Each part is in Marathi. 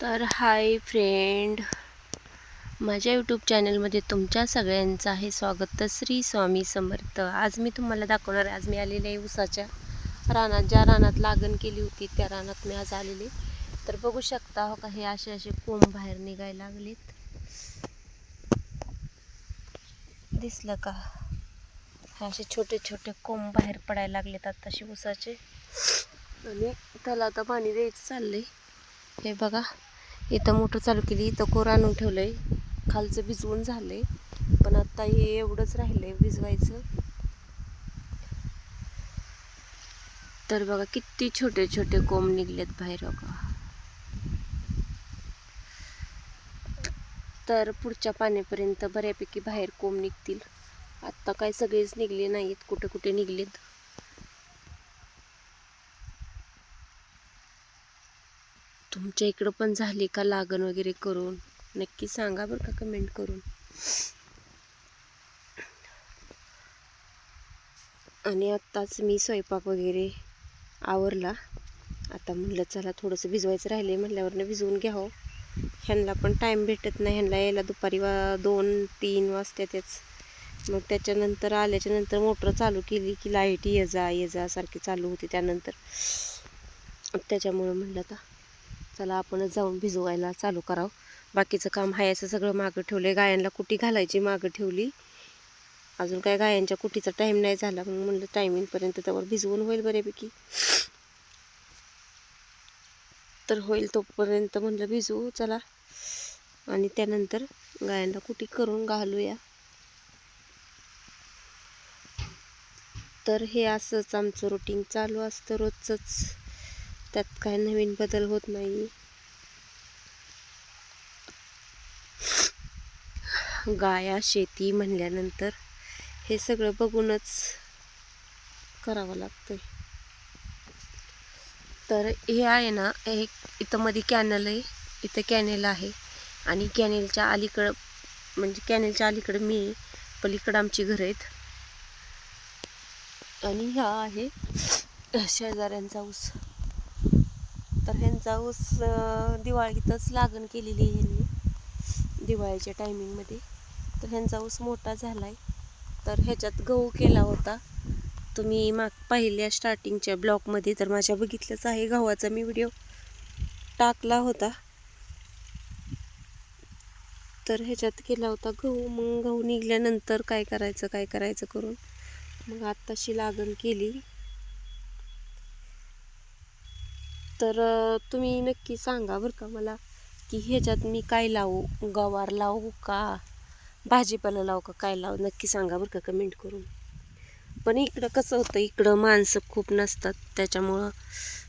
तर हाय फ्रेंड माझ्या यूट्यूब चॅनलमध्ये तुमच्या सगळ्यांचं आहे स्वागत. तर श्री स्वामी समर्थ. आज मी तुम्हाला दाखवणार आहे आज मी आलेले आहे उसाच्या रानात. ज्या रानात लागण केली होती त्या रानात मी आज आलेले तर बघू शकता हो का हे असे असे कोंब बाहेर निघायला लागलेत. दिसलं का? हे असे छोटे छोटे कोंब बाहेर पडायला लागलेत असे उसाचे. आणि त्याला आता पाणी द्यायचं चाललंय. हे बघा. इथं मोटर चालू केली इथं कोर आणून ठेवलंय. खालचं भिजवून झालंय. पण आत्ता हे एवढंच राहिलंय भिजवायचं. तर बघा किती छोटे छोटे कोंब निघलेत बाहेर बघा. तर पुढच्या पाण्यापर्यंत बऱ्यापैकी बाहेर कोंब निघतील. आत्ता काय सगळेच निघले नाहीत कुठे कुठे निघलेत. तुमच्या इकडं पण झाली का लागण वगैरे करून? नक्की सांगा बरं का कमेंट करून. आणि आत्ताच मी स्वयंपाक वगैरे आवरला. आता म्हणलं चला थोडंसं भिजवायचं राहिले म्हटल्यावरनं भिजवून घ्यावं. ह्यांना पण टाईम भेटत नाही. ह्यांना यायला दुपारी वा दोन तीन वाजतातच मग त्याच्यानंतर आल्याच्यानंतर मोटर चालू केली की लाइट ये जा ये जा सारखी चालू होती त्यानंतर. त्याच्यामुळं म्हणलं आता चला आपणच जाऊन भिजवायला चालू करावं. बाकीचं काम हायचं सगळं मागं ठेवलं गायांना कुटी घालायची मागं ठेवली. अजून काय गायांच्या कुटीचा टाईम नाही झाला. मग म्हणलं टायमिंगपर्यंत त्यावर भिजवून होईल बऱ्यापैकी. तर होईल तोपर्यंत म्हणलं भिजवू चला. आणि त्यानंतर गायांना कुटी करून घालूया. तर हे असंच आमचं रुटीन चालू असतं रोजचंच. त्यात काय नवीन बदल होत नाही. गाया शेती म्हणल्यानंतर हे सगळं बघूनच करावं लागतंय. तर हे आहे ना हे इथं मध्ये कॅनल आहे इथं कॅनेल आहे. आणि कॅनेलच्या अलीकडं म्हणजे कॅनेलच्या अलीकडं मी पलीकडं आमची घरं आहेत. आणि ह्या आहे शेजाऱ्यांचा ऊस. तर ह्यांचा ऊस दिवाळीतच लागण केलेली आहे ह्यांनी दिवाळीच्या टायमिंगमध्ये तर ह्यांचा ऊस मोठा झाला आहे तर ह्याच्यात गहू केला होता. तुम्ही माग पाहिल्या स्टार्टिंगच्या ब्लॉकमध्ये तर माझ्या बघितलंच आहे गव्हाचा मी व्हिडिओ टाकला होता. तर ह्याच्यात केला होता गहू. मग गहू निघल्यानंतर काय करायचं काय करायचं करून मग आत्ताशी लागण केली. तर तुम्ही नक्की सांगा बरं का मला की ह्याच्यात मी काय लावू? गवार लावू का? भाजीपाला लावू का? काय लावू? नक्की सांगा बरं का कमेंट करून. पण इकडं कसं होतं इकडं माणसं खूप नसतात. त्याच्यामुळं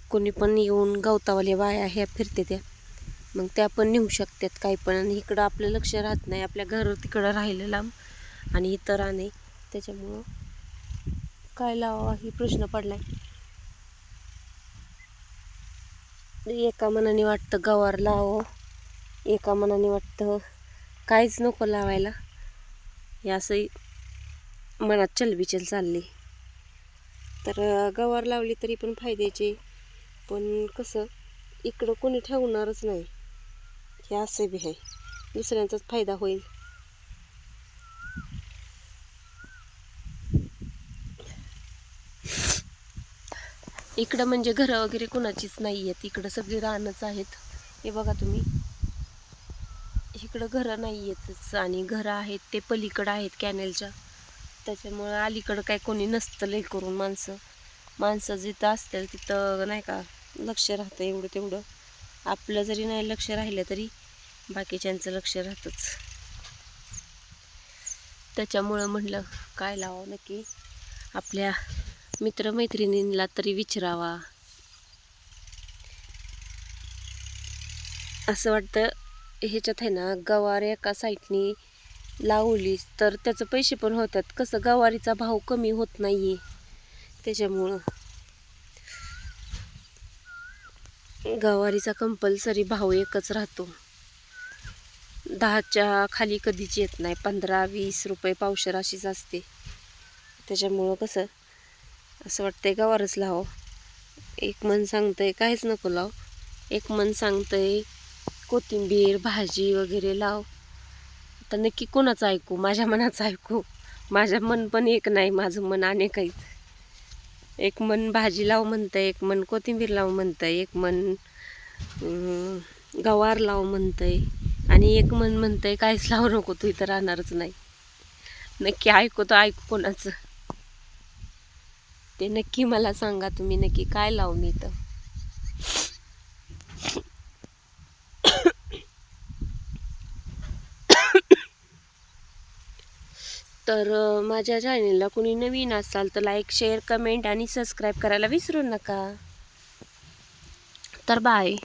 कोणी पण येऊन गवतावाल्या बाया ह्या फिरते त्या. मग त्या पण नेऊ शकतात काही पण. आणि इकडं आपलं लक्ष राहत नाही. आपल्या घर तिकडं राहिलं लांब आणि इथं राहणे त्याच्यामुळं काय लावा ही प्रश्न पडला आहे एका मनाने वाटतं गवार लावो एका मनाने वाटतं काहीच नको लावायला. हे असं मनात चलबिचल चालली तर गवार लावली तरी पण फायद्याचे पण कसं इकडं कोणी ठेवणारच नाही. हे असं बी आहे. दुसऱ्यांचाच फायदा होईल. इकडं म्हणजे घरं वगैरे कोणाचीच नाही आहेत इकडं सगळी रानच आहेत. हे बघा तुम्ही. इकडं घरं नाही आहेतच आणि घरं आहेत ते पलीकडं आहेत कॅनेलच्या. त्याच्यामुळं अलीकडं काय कोणी नसतं लय करून माणसं. माणसं जिथं असतील तिथं नाही का लक्ष राहतं एवढं तेवढं. आपलं जरी नाही लक्ष राहिलं तरी बाकीच्यांचं लक्ष राहतंच. त्याच्यामुळं म्हणलं काय लावावं नक्की. आपल्या मित्रमैत्रिणींना तरी विचारावा. असं वाटतं ह्याच्यात आहे ना गवार एका साईडनी लावली तर त्याचं पैसे पण होतात. कसं गवारीचा भाव कमी होत नाही आहे त्याच्यामुळं गवारीचा कंपल्सरी भाव एकच राहतो. दहाच्या खाली कधीच येत नाही. पंधरा वीस रुपये पावशर अशीच असते. त्याच्यामुळं कसं असं वाटतंय गवारच लाव एक मन सांगतंय काहीच नको लाव. एक मन सांगतंय कोथिंबीर भाजी वगैरे लाव. आता नक्की कोणाचं ऐकू? माझ्या मनाचं ऐकू. माझं मन पण एक नाही माझं मन अनेक आहेत. एक मन भाजी लाव म्हणतंय एक मन कोथिंबीर लाव म्हणतंय एक मन गवार लाव म्हणतंय. आणि एक मन म्हणतंय काहीच लावू नको तू इथं राहणारच नाही. नक्की ऐकू तर ऐकू कोणाचं. ते नक्की मला सांगा तुम्ही नक्की काय लावू मी इथं तर माझ्या चॅनेलला कुणी नवीन असाल तर लाईक शेअर कमेंट आणि सबस्क्राईब करायला विसरू नका. तर बाय